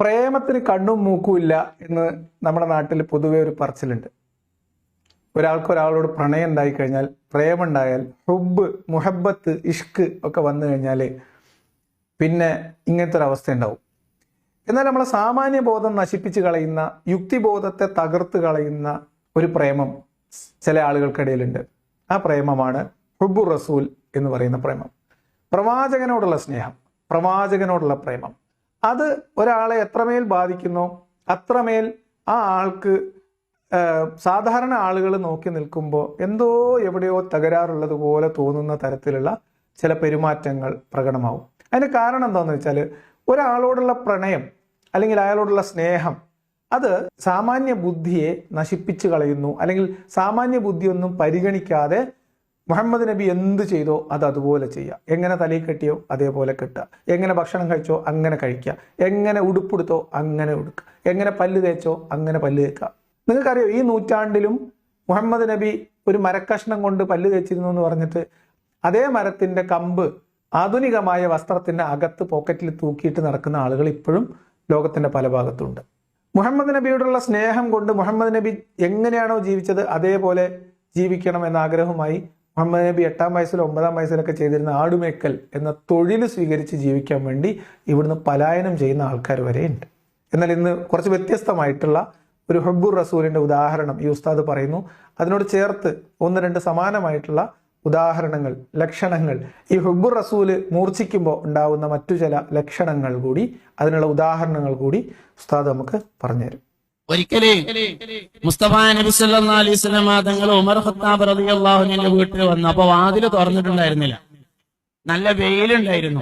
പ്രേമത്തിന് കണ്ണും മൂക്കും ഇല്ല എന്ന് നമ്മുടെ നാട്ടിൽ പൊതുവെ ഒരു പറച്ചിലുണ്ട്. ഒരാൾക്ക് ഒരാളോട് പ്രണയം ഉണ്ടായി കഴിഞ്ഞാൽ പ്രേമുണ്ടായാൽ ഹുബ് മുഹബത്ത് ഇഷ്ക് ഒക്കെ വന്നു കഴിഞ്ഞാൽ പിന്നെ ഇങ്ങനത്തെ ഒരു അവസ്ഥ ഉണ്ടാവും. എന്നാൽ നമ്മളെ സാമാന്യ ബോധം നശിപ്പിച്ച് കളയുന്ന യുക്തിബോധത്തെ തകർത്ത് കളയുന്ന ഒരു പ്രേമം ചില ആളുകൾക്കിടയിലുണ്ട്. ആ പ്രേമമാണ് ഹുബു റസൂൽ എന്ന് പറയുന്ന പ്രേമം. പ്രവാചകനോടുള്ള സ്നേഹം പ്രവാചകനോടുള്ള പ്രേമം. അത് ഒരാളെ എത്രമേൽ ബാധിക്കുന്നു അത്രമേൽ ആ ആൾക്ക് സാധാരണ ആളുകൾ നോക്കി നിൽക്കുമ്പോൾ എന്തോ എവിടെയോ തകരാറുള്ളത് പോലെ തോന്നുന്ന തരത്തിലുള്ള ചില പെരുമാറ്റങ്ങൾ പ്രകടമാവും. അതിന് കാരണം എന്താണെന്ന് വെച്ചാൽ ഒരാളോടുള്ള പ്രണയം അല്ലെങ്കിൽ അയാളോടുള്ള സ്നേഹം അത് സാമാന്യ ബുദ്ധിയെ നശിപ്പിച്ചു കളയുന്നു അല്ലെങ്കിൽ സാമാന്യ ബുദ്ധിയൊന്നും പരിഗണിക്കാതെ മുഹമ്മദ് നബി എന്ത് ചെയ്തോ അത് അതുപോലെ ചെയ്യുക. എങ്ങനെ തലയിൽ കെട്ടിയോ അതേപോലെ കെട്ടുക. എങ്ങനെ ഭക്ഷണം കഴിച്ചോ അങ്ങനെ കഴിക്കുക. എങ്ങനെ ഉടുപ്പെടുത്തോ അങ്ങനെ ഉടുക്കുക. എങ്ങനെ പല്ല് തേച്ചോ അങ്ങനെ പല്ല് തേക്കുക. നിങ്ങൾക്കറിയോ ഈ നൂറ്റാണ്ടിലും മുഹമ്മദ് നബി ഒരു മരക്കഷ്ണം കൊണ്ട് പല്ല് തേച്ചിരുന്നു എന്ന് പറഞ്ഞിട്ട് അതേ മരത്തിന്റെ കമ്പ് ആധുനികമായ വസ്ത്രത്തിന്റെ അകത്ത് പോക്കറ്റിൽ തൂക്കിയിട്ട് നടക്കുന്ന ആളുകൾ ഇപ്പോഴും ലോകത്തിന്റെ പല ഭാഗത്തുണ്ട്. മുഹമ്മദ് നബിയോടുള്ള സ്നേഹം കൊണ്ട് മുഹമ്മദ് നബി എങ്ങനെയാണോ ജീവിച്ചത് അതേപോലെ ജീവിക്കണം എന്ന ആഗ്രഹവുമായി മുഹമ്മദ് നബി എട്ടാം വയസ്സിലോ ഒമ്പതാം വയസ്സിലൊക്കെ ചെയ്തിരുന്ന ആടുമേക്കൽ എന്ന തൊഴിൽ സ്വീകരിച്ച് ജീവിക്കാൻ വേണ്ടി ഇവിടുന്ന് പലായനം ചെയ്യുന്ന ആൾക്കാർ വരെ ഉണ്ട്. എന്നാൽ ഇന്ന് കുറച്ച് വ്യത്യസ്തമായിട്ടുള്ള ഒരു ഹബ്ബുർ റസൂലിന്റെ ഉദാഹരണം ഈ ഉസ്താദ് പറയുന്നു. അതിനോട് ചേർത്ത് ഒന്ന് രണ്ട് സമാനമായിട്ടുള്ള ഉദാഹരണങ്ങൾ ലക്ഷണങ്ങൾ. ഈ ഹബ്ബുർ റസൂൽ മൂർച്ഛിക്കുമ്പോൾ ഉണ്ടാവുന്ന മറ്റു ചില ലക്ഷണങ്ങൾ കൂടി അതിനുള്ള ഉദാഹരണങ്ങൾ കൂടി ഉസ്താദ് നമുക്ക് പറഞ്ഞുതരും. ഒരിക്കലേ മുസ്തഫ നബി അലൈഹി ഉമർ ഖത്താബ് റളിയല്ലാഹു വീട്ടിൽ വന്നു. അപ്പൊ വാതിൽ തുറന്നിട്ടുണ്ടായിരുന്നില്ല. നല്ല വെയിലുണ്ടായിരുന്നു.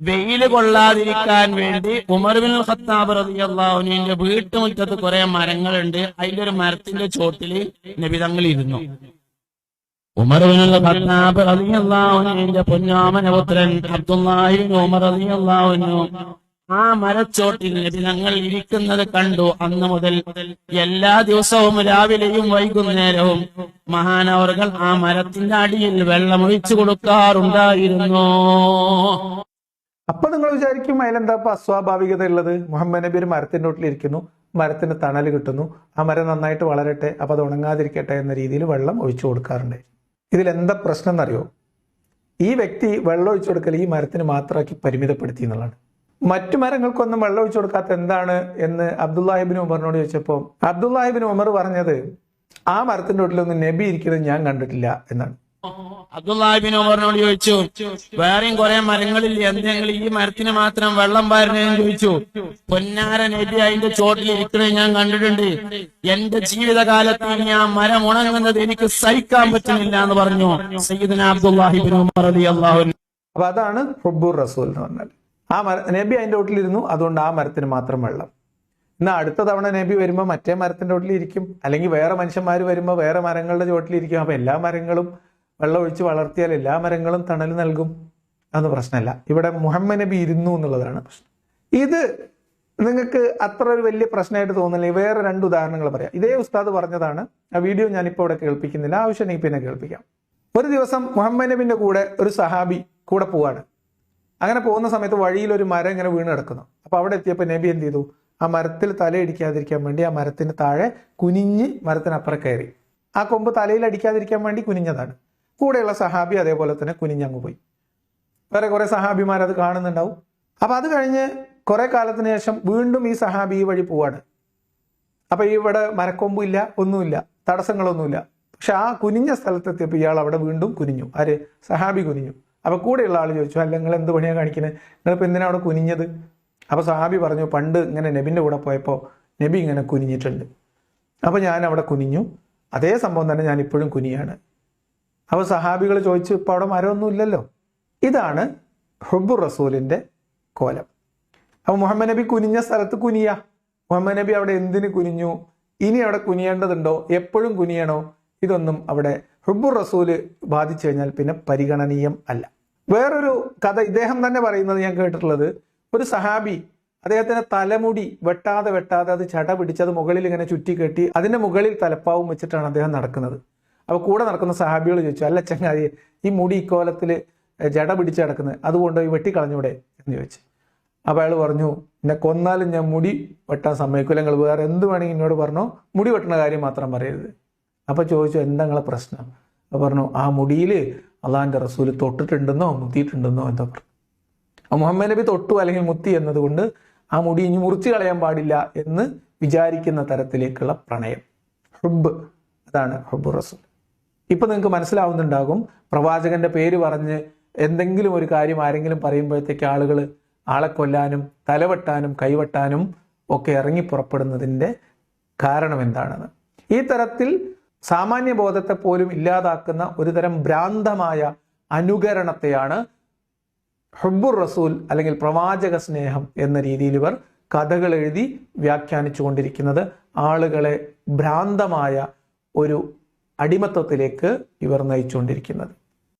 വെയിൽ കൊള്ളാതിരിക്കാൻ വേണ്ടി ഉമർ ബിൻ ഖത്താബ് റളിയല്ലാഹു അൻഹുവിന്റെ വീട്ടുമുറ്റത്ത് കുറെ മരങ്ങളുണ്ട്. അതിന്റെ ഒരു മരത്തിന്റെ ചോട്ടിൽ നബി തങ്ങൾ ഇരുന്നു. ഉമർ ബിൻ ഖത്താബ് റളിയല്ലാഹു അൻഹുവിന്റെ പൊന്നാമന ഉമർ റളിയല്ലാഹു അൻഹു ആ മരച്ചോട്ടിൽ ഞങ്ങൾ ഇരിക്കുന്നത് കണ്ടു അന്ന് മുതൽ എല്ലാ ദിവസവും രാവിലെയും വൈകുന്നേരവും മഹാനവർകൾ ആ മരത്തിന്റെ അടിയിൽ വെള്ളമൊഴിച്ചു കൊടുക്കാറുണ്ടായിരുന്നു. അപ്പൊ നിങ്ങൾ വിചാരിക്കും അതിലെന്താ അസ്വാഭാവികത ഉള്ളത്? മുഹമ്മദ് നബി ഒരു മരത്തിന്റെ വീട്ടിലിരിക്കുന്നു മരത്തിന് തണൽ കിട്ടുന്നു ആ മരം നന്നായിട്ട് വളരട്ടെ അപ്പൊ അത് ഉണങ്ങാതിരിക്കട്ടെ എന്ന രീതിയിൽ വെള്ളം ഒഴിച്ചു കൊടുക്കാറുണ്ട്. ഇതിൽ എന്താ പ്രശ്നം എന്നറിയോ? ഈ വ്യക്തി വെള്ളം ഒഴിച്ചു കൊടുക്കൽ ഈ മരത്തിന് മാത്രമാക്കി പരിമിതപ്പെടുത്തി എന്നുള്ളതാണ്. മറ്റു മരങ്ങൾക്കൊന്നും വെള്ളം ഒഴിച്ചു കൊടുക്കാത്ത എന്താണ് എന്ന് അബ്ദുല്ലാഹിബിൻ ഉമറിനോട് ചോദിച്ചപ്പോൾ അബ്ദുല്ലാഹിബിൻ ഉമർ പറഞ്ഞത് ആ മരത്തിന്റെ വീട്ടിലൊന്നും നബി ഇരിക്കുന്നത് ഞാൻ കണ്ടിട്ടില്ല എന്നാണ്. അബ്ദുല്ലാഹിബിൻ ഉമറിനോട് ചോദിച്ചു വേറെയും കുറെ മരങ്ങളിൽ എന്തെങ്കിലും ഈ മരത്തിന് മാത്രം വെള്ളം പാരുന്നതെന്ന് ചോദിച്ചു. പൊന്നാര നബി അതിന്റെ ചോട്ടിൽ ഇരിക്കുന്നത് ഞാൻ കണ്ടിട്ടുണ്ട്. എന്റെ ജീവിതകാലത്ത് ഇനി ആ മരം ഉണങ്ങുന്നത് എനിക്ക് സഹിക്കാൻ പറ്റുന്നില്ല എന്ന് പറഞ്ഞു സയ്യിദിന അബ്ദുല്ലാഹിബിൻ ഉമർ അലി അള്ളാഹു അപ്പൊ അതാണ് ഹുബൂർ റസൂൽ എന്ന് പറഞ്ഞാൽ ആ മര നബി അതിന്റെ ഓട്ടിലിരുന്നു. അതുകൊണ്ട് ആ മരത്തിന് മാത്രം വെള്ളം. എന്നാൽ അടുത്ത തവണ നബി വരുമ്പോൾ മറ്റേ മരത്തിന്റെ ഓട്ടിലിരിക്കും. അല്ലെങ്കിൽ വേറെ മനുഷ്യന്മാർ വരുമ്പോൾ വേറെ മരങ്ങളുടെ ചോട്ടിലിരിക്കും അപ്പോൾ എല്ലാ മരങ്ങളും വെള്ളം ഒഴിച്ച് വളർത്തിയാൽ എല്ലാ മരങ്ങളും തണൽ നൽകും അതൊന്നും പ്രശ്നമല്ല. ഇവിടെ മുഹമ്മദ് നബി ഇരുന്നു എന്നുള്ളതാണ് പ്രശ്നം. ഇത് നിങ്ങൾക്ക് അത്ര ഒരു വലിയ പ്രശ്നമായിട്ട് തോന്നുന്നില്ല. വേറെ രണ്ട് ഉദാഹരണങ്ങൾ പറയാം. ഇതേ ഉസ്താദ് പറഞ്ഞതാണ്. ആ വീഡിയോ ഞാനിപ്പോൾ ഇവിടെ കേൾപ്പിക്കുന്നില്ല. ആവശ്യമെങ്കിൽ പിന്നെ കേൾപ്പിക്കാം. ഒരു ദിവസം മുഹമ്മദ് നബിന്റെ കൂടെ ഒരു സഹാബി കൂടെ പോവാണ്. അങ്ങനെ പോകുന്ന സമയത്ത് വഴിയിൽ ഒരു മരം ഇങ്ങനെ വീണ് കിടക്കുന്നു. അപ്പൊ അവിടെ എത്തിയപ്പോൾ നബി എന്ത് ചെയ്തു? ആ മരത്തിൽ തലയിടിക്കാതിരിക്കാൻ വേണ്ടി ആ മരത്തിന് താഴെ കുനിഞ്ഞ് മരത്തിനപ്പുറം കയറി. ആ കൊമ്പ് തലയിൽ അടിക്കാതിരിക്കാൻ വേണ്ടി കുനിഞ്ഞതാണ്. കൂടെയുള്ള സഹാബി അതേപോലെ തന്നെ കുനിഞ്ഞങ്ങ് പോയി. വേറെ കുറെ സഹാബിമാർ അത് കാണുന്നുണ്ടാവും. അപ്പൊ അത് കഴിഞ്ഞ് കുറെ കാലത്തിന് ശേഷം വീണ്ടും ഈ സഹാബി ഈ വഴി പോവാണ്. അപ്പൊ ഇവിടെ മരക്കൊമ്പില്ല ഒന്നുമില്ല തടസ്സങ്ങളൊന്നുമില്ല. പക്ഷെ ആ കുനിഞ്ഞ സ്ഥലത്തെത്തിയപ്പോൾ ഇയാൾ അവിടെ വീണ്ടും കുനിഞ്ഞു. ആര്? സഹാബി കുനിഞ്ഞു. അപ്പൊ കൂടെയുള്ള ആൾ ചോദിച്ചു അല്ല നിങ്ങൾ എന്ത് പണിയാണ് കാണിക്കുന്നത് നിങ്ങളിപ്പോൾ എന്തിനാണ് അവിടെ കുനിഞ്ഞത്? അപ്പോൾ സാബി പറഞ്ഞു പണ്ട് ഇങ്ങനെ നബിന്റെ കൂടെ പോയപ്പോൾ നബി ഇങ്ങനെ കുനിഞ്ഞിട്ടുണ്ട്. അപ്പോൾ ഞാൻ അവിടെ കുനിഞ്ഞു. അതേ സംഭവം തന്നെ ഞാൻ ഇപ്പോഴും കുനിയാണ്. അപ്പോൾ സഹാബികൾ ചോദിച്ചു ഇപ്പൊ അവിടെ മരമൊന്നും ഇല്ലല്ലോ? ഇതാണ് ഹുബുർ റസൂലിന്റെ കോലം. അപ്പോൾ മുഹമ്മദ് നബി കുനിഞ്ഞ സ്ഥലത്ത് കുനിയ. മുഹമ്മദ് നബി അവിടെ എന്തിന് കുനിഞ്ഞു? ഇനി അവിടെ കുനിയേണ്ടതുണ്ടോ? എപ്പോഴും കുനിയണോ? ഇതൊന്നും അവിടെ ഹുബുർ റസൂൽ ബാധിച്ചു കഴിഞ്ഞാൽ പിന്നെ പരിഗണനീയം അല്ല. വേറൊരു കഥ ഇദ്ദേഹം തന്നെ പറയുന്നത് ഞാൻ കേട്ടിട്ടുള്ളത്. ഒരു സഹാബി അദ്ദേഹത്തിന്റെ തലമുടി വെട്ടാതെ വെട്ടാതെ അത് ചട പിടിച്ച് അത് മുകളിൽ ഇങ്ങനെ ചുറ്റി കെട്ടി അതിന്റെ മുകളിൽ തലപ്പാവും വെച്ചിട്ടാണ് അദ്ദേഹം നടക്കുന്നത്. അപ്പൊ കൂടെ നടക്കുന്ന സഹാബികൾ ചോദിച്ചു അല്ല ചങ്ങാതി ഈ മുടി ഇക്കോലത്തിൽ ജട പിടിച്ച് കിടക്കുന്നത് അതുകൊണ്ട് ഈ വെട്ടിക്കളഞ്ഞൂടെ? എന്ന് ചോദിച്ചു. അപ്പോൾ അയാൾ പറഞ്ഞു എന്നെ കൊന്നാലും ഞാൻ മുടി വെട്ടാൻ സമ്മതിക്കില്ല നിങ്ങൾ വേറെ എന്ത് വേണമെങ്കിൽ എന്നോട് പറഞ്ഞോ മുടി വെട്ടണ കാര്യം മാത്രം പറയരുത്. അപ്പോൾ ചോദിച്ചു എന്താ പ്രശ്നം? അപ്പോൾ പറഞ്ഞു ആ മുടിയിൽ അള്ളാഹിന്റെ റസൂൽ തൊട്ടിട്ടുണ്ടെന്നോ മുത്തിയിട്ടുണ്ടെന്നോ എന്താ പറഞ്ഞു മുഹമ്മദ് നബി തൊട്ടു അല്ലെങ്കിൽ മുത്തി എന്നതുകൊണ്ട് ആ മുടി ഇനി മുറിച്ച് കളയാൻ പാടില്ല എന്ന് വിചാരിക്കുന്ന തരത്തിലേക്കുള്ള പ്രണയം. ഹുബ്. അതാണ് ഹുബ് റസൂൽ. ഇപ്പൊ നിങ്ങൾക്ക് മനസ്സിലാവുന്നുണ്ടാകും പ്രവാചകന്റെ പേര് പറഞ്ഞ് എന്തെങ്കിലും ഒരു കാര്യം ആരെങ്കിലും പറയുമ്പോഴത്തേക്ക് ആളുകൾ ആളെ കൊല്ലാനും തലവെട്ടാനും കൈവെട്ടാനും ഒക്കെ ഇറങ്ങി പുറപ്പെടുന്നതിന്റെ കാരണം എന്താണെന്ന്. ഈ തരത്തിൽ സാമാന്യ ബോധത്തെ പോലും ഇല്ലാതാക്കുന്ന ഒരു തരം ഭ്രാന്തമായ അനുകരണത്തെയാണ് ഹബ്ബുർ റസൂൽ അല്ലെങ്കിൽ പ്രവാചക സ്നേഹം എന്ന രീതിയിൽ ഇവർ കഥകൾ എഴുതി വ്യാഖ്യാനിച്ചു കൊണ്ടിരിക്കുന്നത് ആളുകളെ ഭ്രാന്തമായ ഒരു അടിമത്വത്തിലേക്ക് ഇവർ നയിച്ചുകൊണ്ടിരിക്കുന്നത്.